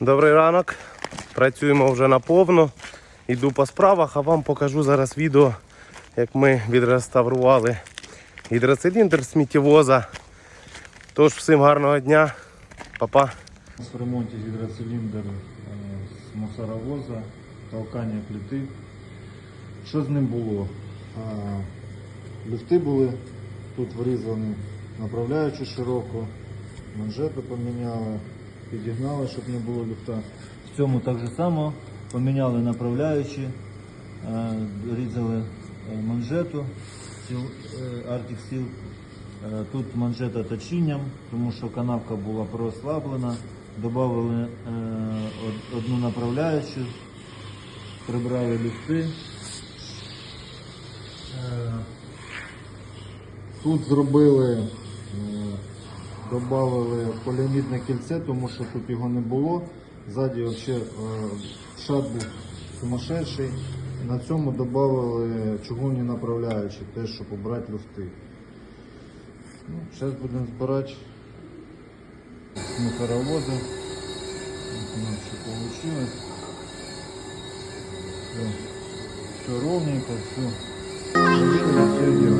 Добрий ранок. Працюємо вже наповно. Іду по справах, а вам покажу зараз відео, як ми відреставрували гідроциліндр сміттєвоза. Тож всім гарного дня. Па-па. В ремонті гідроциліндр е, з мусоровоза, толкання плити. Що з ним було? А, Люфти були тут врізані, направляючи широко, манжету поміняли, підігнали, щоб не було люфта. В цьому так же само поміняли направляючі, е, різали е, манжету Сіл- е, Arctic. Е, Тут манжета точінням, тому що канавка була проослаблена. Добавили е, одну направляючу, прибрали люфти. Тут зробили, е, додали поліамідне кільце, тому що тут його не було. Ззаді взагалі шат був сумасшедший. На цьому додали чугунні направляючі, теж щоб обрати люфти. Ну, зараз будемо збирати мусоровози. У нас все вийшло. Все, все ровненько, все. Все делаем.